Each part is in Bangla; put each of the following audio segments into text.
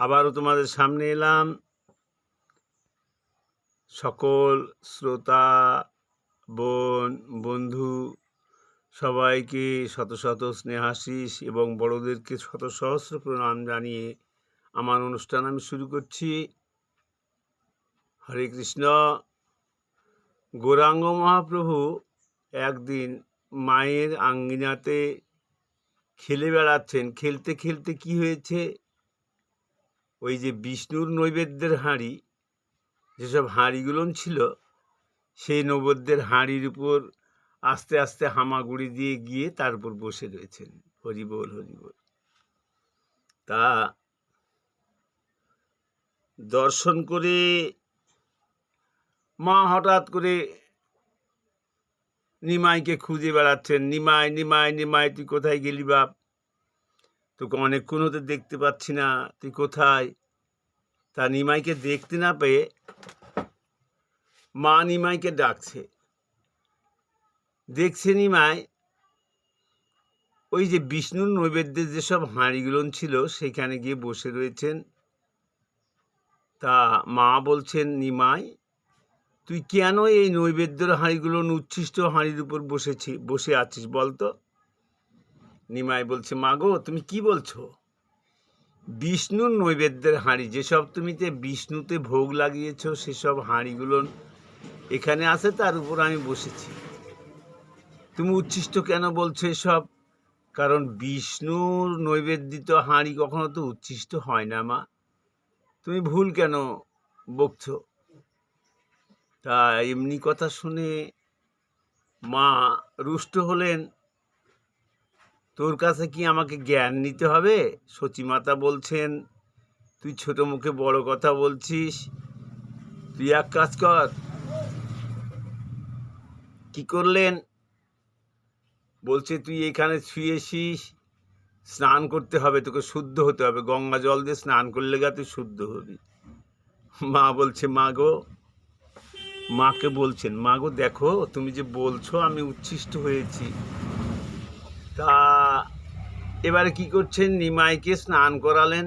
আবারও তোমাদের সামনে এলাম। সকল শ্রোতা, বোন, বন্ধু, সবাইকে শত শত স্নেহাশিস এবং বড়দেরকে শত সহস্র প্রণাম জানিয়ে আমার অনুষ্ঠান আমি শুরু করছি। হরে কৃষ্ণ। গৌরাঙ্গ মহাপ্রভু একদিন মায়ের আঙ্গিনাতে খেলে বেড়াচ্ছেন। খেলতে খেলতে কি হয়েছে? ওই যে বিষ্ণুর নৈবেদ্যের হাঁড়ি, যেসব হাঁড়িগুলো ছিল, সেই নৈবেদ্যের হাঁড়ির উপর আস্তে আস্তে হামাগুড়ি দিয়ে গিয়ে তার উপর বসে রয়েছেন। হরিবোল হরিবোল তা দর্শন করে, মা হঠাৎ করে নিমাইকে খুঁজে বেড়াচ্ছেন। নিমাই নিমাই নিমাই, তুই কোথায় গেলি বাপ? তোকে অনেকক্ষণ হতে দেখতে পাচ্ছি না, তুই কোথায়? তা নিমাইকে দেখতে না পেয়ে মা নিমাইকে ডাকছে। দেখছে নিমাই, ওই যে বিষ্ণুর নৈবেদ্যের যেসব হাঁড়িগুলো ছিল সেখানে গিয়ে বসে রয়েছেন। তা মা বলছেন, নিমাই, তুই কেন এই নৈবেদ্যের হাঁড়িগুলো উচ্ছিষ্ট হাঁড়ির উপর বসেছি, বসে আছিস বলতো? নিমাই বলছে, মাগো, তুমি কি বলছো? বিষ্ণুর নৈবেদ্যের হাঁড়ি, যেসব তুমি যে বিষ্ণুতে ভোগ লাগিয়েছ, সেসব হাঁড়িগুলো এখানে আছে, তার উপর আমি বসেছি। তুমি উচ্ছিষ্ট কেন বলছো এসব? কারণ বিষ্ণুর নৈবেদ্যিত হাঁড়ি কখনো তো উচ্ছিষ্ট হয় না, মা। তুমি ভুল কেন বকছো? তা এমনি কথা শুনে মা রুষ্ট হলেন। তোর কাছে কি আমাকে জ্ঞান নিতে হবে? সচিমাতা বলছেন, তুই ছোট মুখে বড় কথা বলছিস। তুই এক কাজ কর। কি করলেন? বলছে, তুই এখানে শুয়েছিস স্নান করতে হবে, তোকে শুদ্ধ হতে হবে। গঙ্গা জল দিয়ে স্নান করলে গা তুই শুদ্ধ হবি। মা বলছে, মা গো, মাকে বলছেন, মা গো, দেখো, তুমি যে বলছো, আমি উচ্ছিষ্ট হয়েছি। তা এবারে কি করছেন? নিমাইকে স্নান করালেন।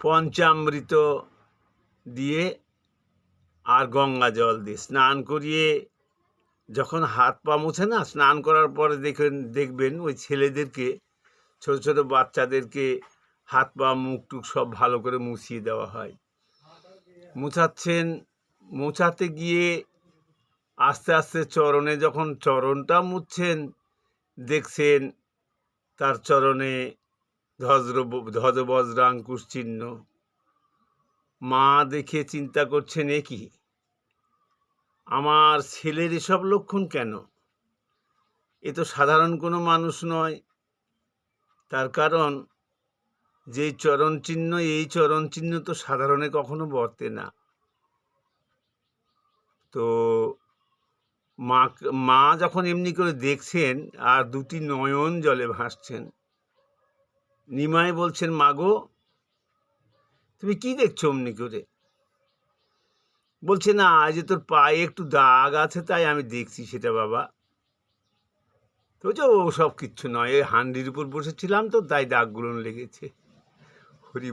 পঞ্চামৃত দিয়ে আর গঙ্গা জল দিয়ে স্নান করিয়ে যখন হাত পা মুছে না, স্নান করার পরে দেখবেন দেখবেন ওই ছেলেদেরকে, ছোট ছোট বাচ্চাদেরকে হাত পা, মুখ টুক সব ভালো করে মুছিয়ে দেওয়া হয়। মুছাচ্ছেন, মোছাতে গিয়ে আস্তে আস্তে চরণে যখন চরণটা মুছছেন দেখছেন তার চরণে ধ্বজ্র ধ্বজবজ্রাঙ্কুশ চিহ্ন। মা দেখে চিন্তা করছেন, এ কি? আমার ছেলের এসব লক্ষণ কেন? এ তো সাধারণ কোনো মানুষ নয়। তার কারণ যেই চরণ চিহ্ন, এই চরণ চিহ্ন তো সাধারণে কখনো বর্তে না। তো মা মা যখন এমনি করে দেখছেন আর দুটি নয়ন জলে ভাসছেন, নিমাই বলছেন মাগো তুমি কি দেখছ অমনি করে? বলছে, না আজ তোর পায়ে একটু দাগ আছে, তাই আমি দেখছি সেটা, বাবা। তো বলছে, ও, সব কিচ্ছু নয়, এই হান্ডির উপর বসেছিলাম তো, তাই দাগগুলো লেগেছে। হরি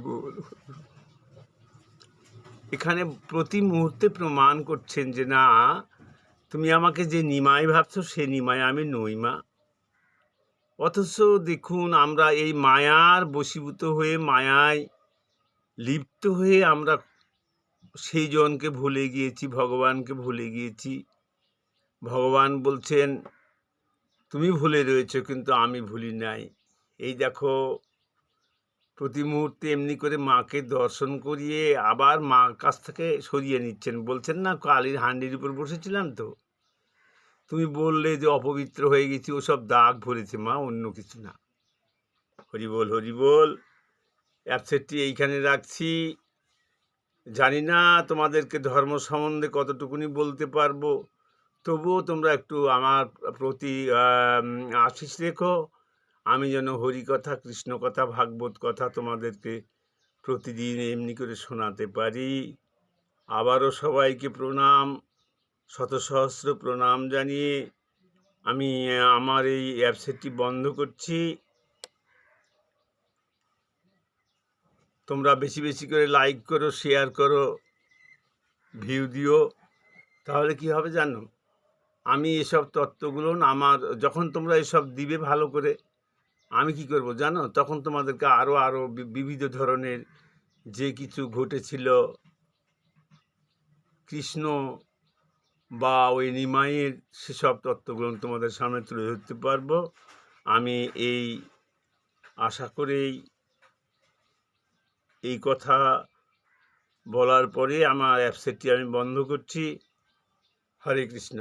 এখানে প্রতি মুহূর্তে প্রমাণ করছেন যে, না তুমি আমাকে যে নিমাই ভাবছ, সে নিমাই আমি নই মা। অথচ দেখুন, আমরা এই মায়ার বশীভূত হয়ে, মায়ায় লিপ্ত হয়ে আমরা সেই জনকে ভুলে গিয়েছি, ভগবানকে ভুলে গিয়েছি। ভগবান বলছেন, তুমি ভুলে রয়েছো, কিন্তু আমি ভুলি নাই। এই দেখো প্রতি মুহূর্তে এমনি করে মাকে দর্শন করিয়ে আবার মার কাছ থেকে সরিয়ে নিচ্ছেন। বলছেন, না, কালির হান্ডির উপর বসেছিলাম তো। তুমি বললে যে অপবিত্র হয়ে গেছি, ওসব দাগ ভরেছে মা, অন্য কিছু না। হরি বল হরি বল অ্যাপসেটটি এইখানে রাখছি। জানি না তোমাদেরকে ধর্ম সম্বন্ধে কতটুকুনি বলতে পারব। তবুও তোমরা একটু আমার প্রতি আশিস রেখো। আমি যেন হরি কথা কৃষ্ণ কথা ভাগবত কথা তোমাদেরকে প্রতিদিন এমনি করে শোনাতে পারি। আবারও সবাইকে প্রণাম শত সহস্র প্রণাম জানিয়ে আমি আমার এই অ্যাপসেটটি বন্ধ করছি। তোমরা বেশি বেশি করে লাইক করো শেয়ার করো ভিউ দিও। তাহলে কি হবে জানো? আমি এসব তত্ত্বগুলো আমার, যখন তোমরা এসব দিবে ভালো করে আমি কি করব জানো? তখন তোমাদেরকে আরও আরও বিবিধ ধরনের যে কিছু ঘটেছিল, কৃষ্ণ বা ওই নিমাইয়ের সেসব তত্ত্বগুলো তোমাদের সামনে তুলে ধরতে পারব। আমি এই আশা করেই এই কথা বলার পরে আমার অ্যাপসেটটি আমি বন্ধ করছি। হরে কৃষ্ণ।